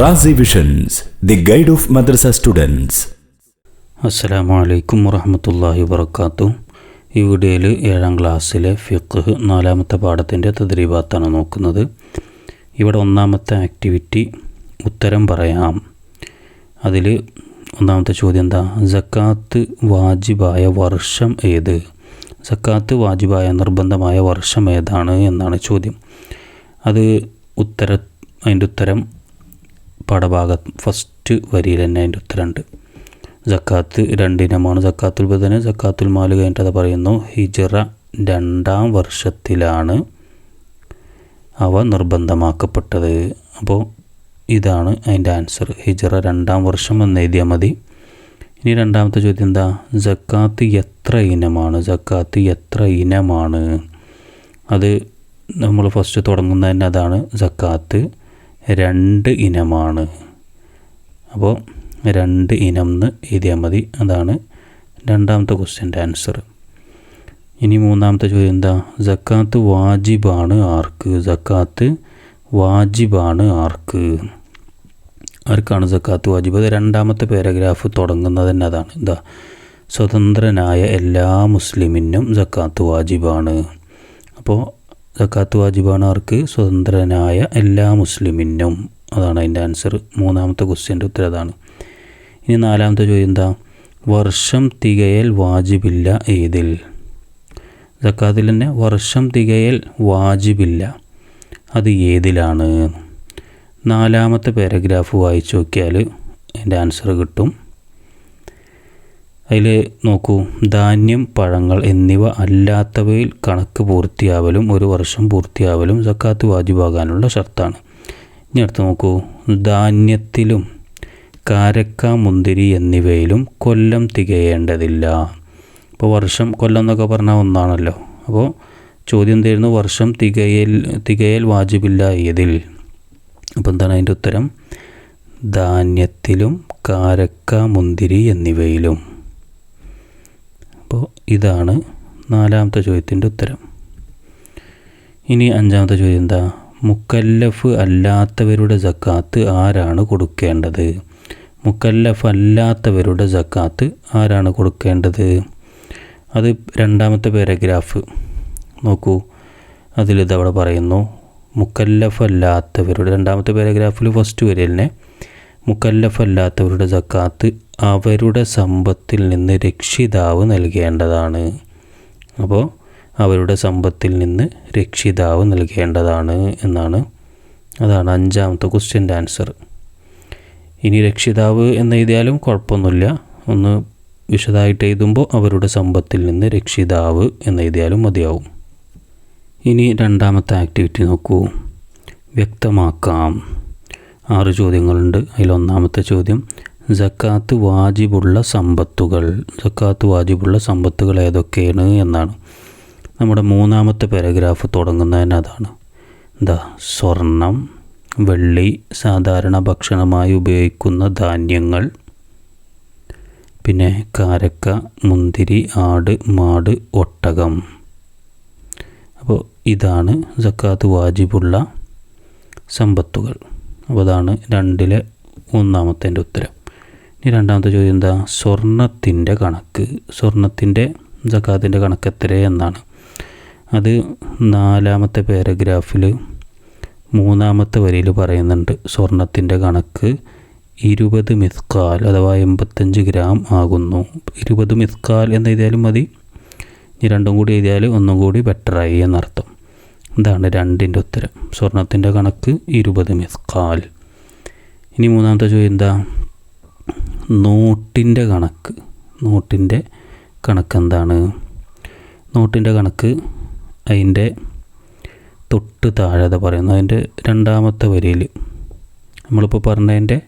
Razi visions the guide of madrasa students അസ്സലാമു അലൈക്കും വറഹമത്തല്ലാഹി വർക്കാത്തു ഈ വീഡിയോയിൽ ഏഴാം ക്ലാസ്സിലെ ഫിഖ് നാലാമത്തെ പാഠത്തിന്റെ തദ്രീബാത്താണ് നോക്കുന്നത്. ഇവിടെ ഒന്നാമത്തെ ആക്ടിവിറ്റി ഉത്തരം പറയാം. അതിൽ ഒന്നാമത്തെ ചോദ്യം എന്താ? സക്കാത്ത് വാജിബായ വർഷം ഏത്? സക്കാത്ത് വാജിബായ നിർബന്ധമായ വർഷം ഏതാണ് എന്നാണ് ചോദ്യം. അത് ഉത്തര അതിന്റെ ഉത്തരം പാഠഭാഗ ഫസ്റ്റ് വരിയിൽ തന്നെ അതിന്റെ ഉത്തരമുണ്ട്. ജക്കാത്ത് രണ്ടിനമാണ്. ജക്കാത്തുൽ ബദന് ജക്കാത്തുൽ മാൽ കഴിഞ്ഞിട്ട് അത് പറയുന്നു. ഹിജറ രണ്ടാം വർഷത്തിലാണ് അവ നിർബന്ധമാക്കപ്പെട്ടത്. അപ്പോൾ ഇതാണ് അതിന്റെ ആൻസർ ഹിജറ രണ്ടാം വർഷം എന്ന് എഴുതിയാൽ മതി. ഇനി രണ്ടാമത്തെ ചോദ്യം എന്താ? ജക്കാത്ത് എത്ര ഇനമാണ്? ജക്കാത്ത് എത്ര ഇനമാണ്? അത് നമ്മൾ ഫസ്റ്റ് തുടങ്ങുന്നതന്നെ അതാണ് ജക്കാത്ത്. രണ്ട് ഇനമാണ്. അപ്പോൾ രണ്ട് ഇനം എന്ന് എഴുതിയാൽ മതി. അതാണ് രണ്ടാമത്തെ ക്വസ്റ്റ്യന്റെ ആൻസർ ഇനി മൂന്നാമത്തെ ചോദ്യം എന്താ? ജക്കാത്ത് വാജിബാണ് ആർക്ക്? ജക്കാത്ത് വാജിബാണ് ആർക്ക്? ആർക്കാണ് ജക്കാത്ത് വാജിബ്? അത് രണ്ടാമത്തെ പാരഗ്രാഫ് തുടങ്ങുന്നത് തന്നെ അതാണ്. എന്താ? സ്വതന്ത്രനായ എല്ലാ മുസ്ലിമിനും ജക്കാത്ത് വാജിബാണ്. അപ്പോൾ ജക്കാത്ത് വാജിബാണ് ആർക്ക് സ്വതന്ത്രനായ എല്ലാ മുസ്ലിമിനും. അതാണ് അതിന്റെ ആൻസർ മൂന്നാമത്തെ ക്വസ്റ്റ്യന്റെ ഉത്തരം അതാണ്. ഇനി നാലാമത്തെ ചോദ്യം എന്താ? വർഷം തികയൽ വാജിബില്ല ഏതിൽ? സക്കാത്തിൽ തന്നെ വർഷം തികയൽ വാജിബില്ല. അത് ഏതിലാണ്? നാലാമത്തെ പാരഗ്രാഫ് വായിച്ചു നോക്കിയാൽ അതിന്റെ ആൻസർ കിട്ടും. അതിൽ നോക്കൂ ധാന്യം പഴങ്ങൾ എന്നിവ അല്ലാത്തവയിൽ കണക്ക് പൂർത്തിയാവലും ഒരു വർഷം പൂർത്തിയാവലും സക്കാത്ത് വാജിബാകാനുള്ള ഷർത്താണ്. ഇനി അടുത്ത് നോക്കൂ ധാന്യത്തിലും കാരക്ക മുന്തിരി എന്നിവയിലും കൊല്ലം തികയേണ്ടതില്ല. ഇപ്പോൾ വർഷം കൊല്ലം എന്നൊക്കെ പറഞ്ഞാൽ ഒന്നാണല്ലോ. അപ്പോൾ ചോദ്യം തരുന്നു വർഷം തികയൽ തികയൽ വാജിബില്ല ഏതിൽ? അപ്പോൾ എന്താണ് അതിന്റെ ഉത്തരം? ധാന്യത്തിലും കാരക്ക മുന്തിരി എന്നിവയിലും. അപ്പോൾ ഇതാണ് നാലാമത്തെ ചോദ്യത്തിന്റെ ഉത്തരം. ഇനി അഞ്ചാമത്തെ ചോദ്യം എന്താ? മുക്കല്ലഫ് അല്ലാത്തവരുടെ ജക്കാത്ത് ആരാണ് കൊടുക്കേണ്ടത്? മുക്കല്ലഫ് അല്ലാത്തവരുടെ ജക്കാത്ത് ആരാണ് കൊടുക്കേണ്ടത്? അത് രണ്ടാമത്തെ പാരഗ്രാഫ് നോക്കൂ. അതിലിത് അവിടെ പറയുന്നു. മുക്കല്ലഫ് അല്ലാത്തവരുടെ രണ്ടാമത്തെ പാരഗ്രാഫിൽ ഫസ്റ്റ് വരലിനെ മുക്കല്ലഫ് അല്ലാത്തവരുടെ ജക്കാത്ത് അവരുടെ സമ്പത്തിൽ നിന്ന് രക്ഷിതാവ് നൽകേണ്ടതാണ്. അപ്പോൾ അവരുടെ സമ്പത്തിൽ നിന്ന് രക്ഷിതാവ് നൽകേണ്ടതാണ് എന്നാണ്. അതാണ് അഞ്ചാമത്തെ ക്വസ്റ്റ്യന്റെ ആൻസർ ഇനി രക്ഷിതാവ് എന്ന് എഴുതിയാലും കുഴപ്പമൊന്നുമില്ല. ഒന്ന് വിശദമായിട്ട് എഴുതുമ്പോൾ അവരുടെ സമ്പത്തിൽ നിന്ന് രക്ഷിതാവ് എന്ന് എഴുതിയാലും മതിയാവും. ഇനി രണ്ടാമത്തെ ആക്ടിവിറ്റി നോക്കൂ. വ്യക്തമാക്കാം. ആറ് ചോദ്യങ്ങളുണ്ട്. അതിലൊന്നാമത്തെ ചോദ്യം ജക്കാത്ത് വാജിബുള്ള സമ്പത്തുകൾ. ജക്കാത്ത് വാജിബുള്ള സമ്പത്തുകൾ ഏതൊക്കെയാണ് എന്നാണ്. നമ്മുടെ മൂന്നാമത്തെ പാരഗ്രാഫ് തുടങ്ങുന്നതിന് അതാണ്. എന്താ സ്വർണം വെള്ളി സാധാരണ ഭക്ഷണമായി ഉപയോഗിക്കുന്ന ധാന്യങ്ങൾ. പിന്നെ കാരക്ക മുന്തിരി ആട് മാട് ഒട്ടകം. അപ്പോൾ ഇതാണ് ജക്കാത്ത് വാജിബുള്ള സമ്പത്തുകൾ. അപ്പോൾ അതാണ് രണ്ടിലെ ഒന്നാമത്തെ ഉത്തരം. ഇനി രണ്ടാമത്തെ ചോദ്യം എന്താ? സ്വർണത്തിന്റെ കണക്ക്. സ്വർണത്തിന്റെ ജക്കാത്തിന്റെ കണക്ക് എത്ര എന്നാണ്. അത് നാലാമത്തെ പാരഗ്രാഫിൽ മൂന്നാമത്തെ വരിയിൽ പറയുന്നുണ്ട്. സ്വർണത്തിന്റെ കണക്ക് ഇരുപത് മിസ്കാൽ അഥവാ എൺപത്തഞ്ച് ഗ്രാം ആകുന്നു. ഇരുപത് മിസ്കാൽ എന്ന് എഴുതിയാലും മതി. ഇനി രണ്ടും കൂടി എഴുതിയാൽ ഒന്നും കൂടി ബെറ്ററായി എന്നർത്ഥം. ഇതാണ് രണ്ടിന്റെ ഉത്തരം. സ്വർണത്തിന്റെ കണക്ക് ഇരുപത് മിസ്കാൽ. ഇനി മൂന്നാമത്തെ ചോദ്യം എന്താ? നോട്ടിന്റെ കണക്ക്. നോട്ടിന്റെ കണക്ക് എന്താണ് നോട്ടിന്റെ കണക്ക് അതിന്റെ തൊട്ട് താഴെ പറയുന്നു അതിന്റെ രണ്ടാമത്തെ വരിയിൽ നമ്മളിപ്പോൾ പറഞ്ഞതിന്റെ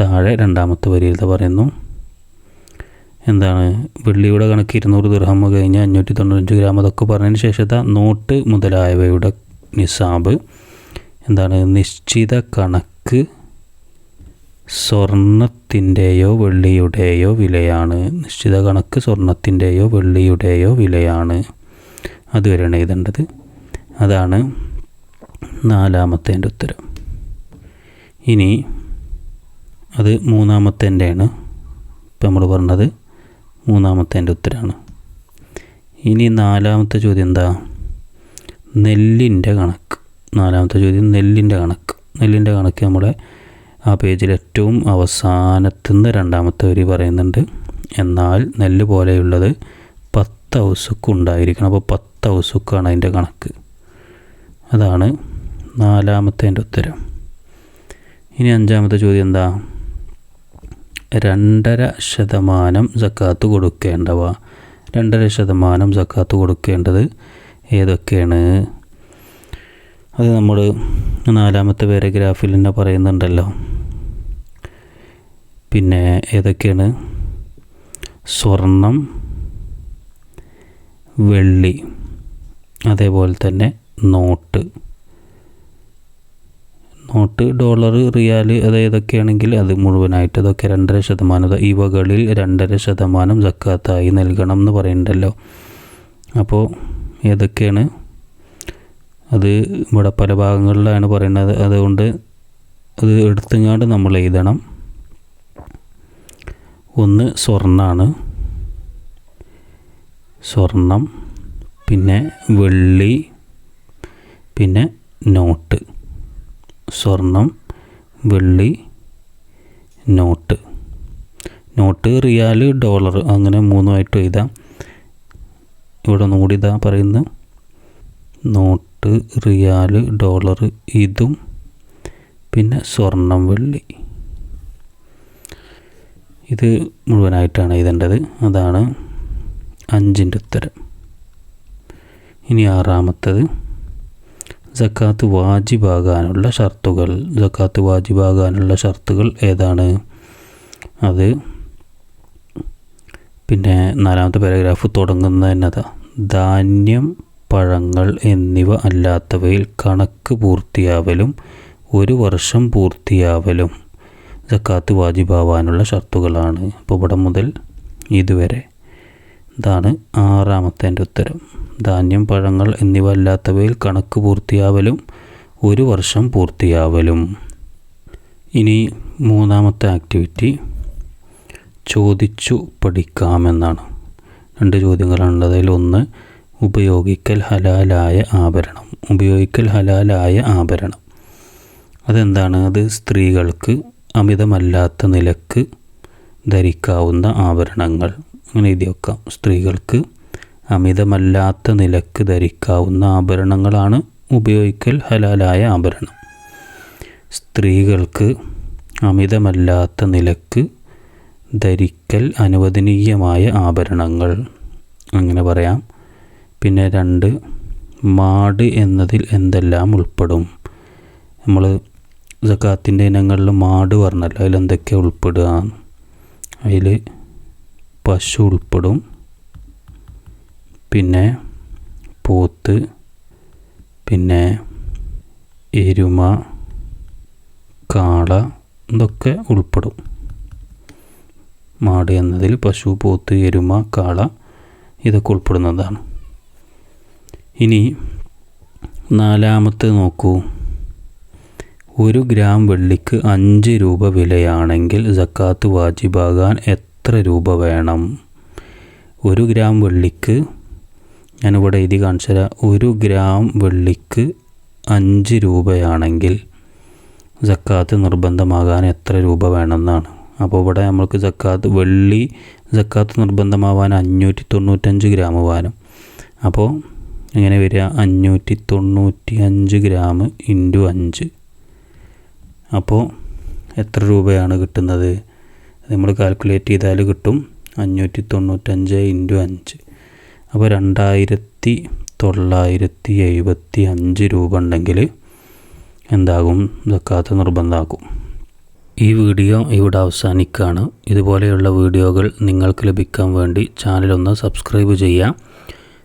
താഴെ രണ്ടാമത്തെ വരിയിൽ പറയുന്നു. എന്താണ്? വെള്ളിയുടെ കണക്ക് ഇരുന്നൂറ് ദിർഹം കഴിഞ്ഞ് അഞ്ഞൂറ്റി തൊണ്ണൂറ്റഞ്ച് ഗ്രാം അതൊക്കെ പറഞ്ഞതിന് ശേഷത്തെ നോട്ട് മുതലായവയുടെ നിസാബ്. എന്താണ്? നിശ്ചിത കണക്ക് സ്വർണത്തിന്റെയോ വെള്ളിയുടെയോ വിലയാണ്. നിശ്ചിത കണക്ക് സ്വർണത്തിന്റെയോ വെള്ളിയുടെയോ വിലയാണ്. അതുവരെയാണ് എഴുതേണ്ടത്. അതാണ് നാലാമത്തേന്റെ ഉത്തരം. ഇനി അത് മൂന്നാമത്തേന്റെയാണ്. ഇപ്പം നമ്മൾ പറഞ്ഞത് മൂന്നാമത്തേന്റെ ഉത്തരമാണ് ഇനി നാലാമത്തെ ചോദ്യം എന്താ? നെല്ലിന്റെ കണക്ക്. നാലാമത്തെ ചോദ്യം നെല്ലിന്റെ കണക്ക്. നെല്ലിന്റെ കണക്ക് നമ്മളെ ആ പേജിൽ ഏറ്റവും അവസാനത്തുനിന്ന് രണ്ടാമത്തെ വരി പറയുന്നുണ്ട്. എന്നാൽ നെല്ല് പോലെയുള്ളത് പത്ത് ഔസുക്ക് ഉണ്ടായിരിക്കണം. അപ്പോൾ പത്ത് ഔസുക്കാണ് അതിന്റെ കണക്ക്. അതാണ് നാലാമത്തേന്റെ ഉത്തരം. ഇനി അഞ്ചാമത്തെ ചോദ്യം എന്താ? രണ്ടര ശതമാനം സക്കാത്ത് കൊടുക്കേണ്ടവ. രണ്ടര ശതമാനം സക്കാത്ത് കൊടുക്കേണ്ടത് ഏതൊക്കെയാണ്? അത് നമ്മൾ നാലാമത്തെ പാരഗ്രാഫിൽ തന്നെ പറയുന്നുണ്ടല്ലോ. പിന്നെ ഏതൊക്കെയാണ്? സ്വർണം വെള്ളി അതേപോലെ തന്നെ നോട്ട്. നോട്ട് ഡോളർ റിയാൽ അത് ഏതൊക്കെയാണെങ്കിൽ അത് മുഴുവനായിട്ട് അതൊക്കെ രണ്ടര ശതമാനം ഇവകളിൽ രണ്ടര ശതമാനം ജക്കാത്തായി നൽകണം എന്ന് പറയുന്നുണ്ടല്ലോ. അപ്പോൾ ഏതൊക്കെയാണ്? അത് ഇവിടെ പല ഭാഗങ്ങളിലാണ് പറയുന്നത് അതുകൊണ്ട് അത് എടുത്തുങ്ങാണ്ട് നമ്മൾ എഴുതണം. ഒന്ന് സ്വർണമാണ് സ്വർണം പിന്നെ വെള്ളി പിന്നെ നോട്ട്. സ്വർണം വെള്ളി നോട്ട്. നോട്ട് റിയാൽ ഡോളർ അങ്ങനെ മൂന്നുമായിട്ട് എഴുതാം. ഇവിടെ ഒന്നുകൂടി ഇതാ പറയുന്നത്. നോട്ട് റിയാൽ ഡോളർ ഇതും പിന്നെ സ്വർണം വെള്ളി. ഇത് മുഴുവനായിട്ടാണ് എഴുതേണ്ടത്. അതാണ് അഞ്ചിന്റെ ഉത്തരം. ഇനി ആറാമത്തത്. ജക്കാത്ത് വാജിബാകാനുള്ള ഷർത്തുകൾ. ജക്കാത്ത് വാജിബാകാനുള്ള ഷർത്തുകൾ ഏതാണ്? അത് പിന്നെ നാലാമത്തെ പാരഗ്രാഫ് തുടങ്ങുന്നത് ധാന്യം പഴങ്ങൾ എന്നിവ അല്ലാത്തവയിൽ കണക്ക് പൂർത്തിയാവലും ഒരു വർഷം പൂർത്തിയാവലും. ജക്കാത്ത് വാജിബാവാനുള്ള ഷർത്തുകളാണ്. അപ്പോൾ ഇവിടെ മുതൽ ഇതുവരെ. ഇതാണ് ആറാമത്തെ ഉത്തരം. ധാന്യം പഴങ്ങൾ എന്നിവ അല്ലാത്തവയിൽ കണക്ക് പൂർത്തിയാവലും ഒരു വർഷം പൂർത്തിയാവലും. ഇനി മൂന്നാമത്തെ ആക്ടിവിറ്റി. ചോദിച്ചു പഠിക്കാമെന്നാണ്. രണ്ട് ചോദ്യങ്ങളാണുള്ളത്. ഒന്ന് ഉപയോഗിക്കൽ ഹലാലായ ആഭരണം. ഉപയോഗിക്കൽ ഹലാലായ ആഭരണം. അതെന്താണ്? അത് സ്ത്രീകൾക്ക് അമിതമല്ലാത്ത നിലയ്ക്ക് ധരിക്കാവുന്ന ആഭരണങ്ങൾ. അങ്ങനെ എഴുതി വെക്കാം. സ്ത്രീകൾക്ക് അമിതമല്ലാത്ത നിലയ്ക്ക് ധരിക്കാവുന്ന ആഭരണങ്ങളാണ് ഉപയോഗിക്കൽ ഹലാലായ ആഭരണം. സ്ത്രീകൾക്ക് അമിതമല്ലാത്ത നിലയ്ക്ക് ധരിക്കൽ അനുവദനീയമായ ആഭരണങ്ങൾ. അങ്ങനെ പറയാം. പിന്നെ രണ്ട് മാട് എന്നതിൽ എന്തെല്ലാം ഉൾപ്പെടും? നമ്മൾ സക്കാത്തിന്റെ ഇനങ്ങളിൽ മാട് പറഞ്ഞല്ലോ അതിലെന്തൊക്കെ ഉൾപ്പെടുക? അതിൽ പശു ഉൾപ്പെടും. പിന്നെ പോത്ത് പിന്നെ എരുമ കാള ഇതൊക്കെ ഉൾപ്പെടും. മാട് എന്നതിൽ പശു പോത്ത് എരുമ കാള ഇതൊക്കെ ഉൾപ്പെടുന്നതാണ്. ഇനി നാലാമത്തെ നോക്കൂ. ഒരു ഗ്രാം വെള്ളിക്ക് അഞ്ച് രൂപ വിലയാണെങ്കിൽ സക്കാത്ത് വാജിബാകാൻ എത്ര രൂപ വേണം? ഒരു ഗ്രാം വെള്ളിക്ക് ഞാനിവിടെ എഴുതി കാണിച്ചു തരാം. ഒരു ഗ്രാം വെള്ളിക്ക് അഞ്ച് രൂപയാണെങ്കിൽ സക്കാത്ത് നിർബന്ധമാകാൻ എത്ര രൂപ വേണമെന്നാണ്. അപ്പോൾ ഇവിടെ നമ്മൾക്ക് സക്കാത്ത് വെള്ളി സക്കാത്ത് നിർബന്ധമാവാൻ അഞ്ഞൂറ്റി തൊണ്ണൂറ്റഞ്ച് ഗ്രാം വാനും. അപ്പോൾ എങ്ങനെ വരിക. അഞ്ഞൂറ്റി തൊണ്ണൂറ്റി അഞ്ച് ഗ്രാം ഇന്റു അഞ്ച്. അപ്പോൾ എത്ര രൂപയാണ് കിട്ടുന്നത്? നമ്മൾ കാൽക്കുലേറ്റ് ചെയ്താൽ കിട്ടും അഞ്ഞൂറ്റി തൊണ്ണൂറ്റഞ്ച് ഇന്റു അഞ്ച്. അപ്പോൾ രണ്ടായിരത്തി തൊള്ളായിരത്തി എഴുപത്തി അഞ്ച് രൂപ ഉണ്ടെങ്കിൽ എന്താകും? സക്കാത്ത് നിർബന്ധമാക്കും. ഈ വീഡിയോ ഇവിടെ അവസാനിക്കുകയാണ്. ഇതുപോലെയുള്ള വീഡിയോകൾ നിങ്ങൾക്ക് ലഭിക്കാൻ വേണ്ടി ചാനലൊന്ന് സബ്സ്ക്രൈബ് ചെയ്യുക.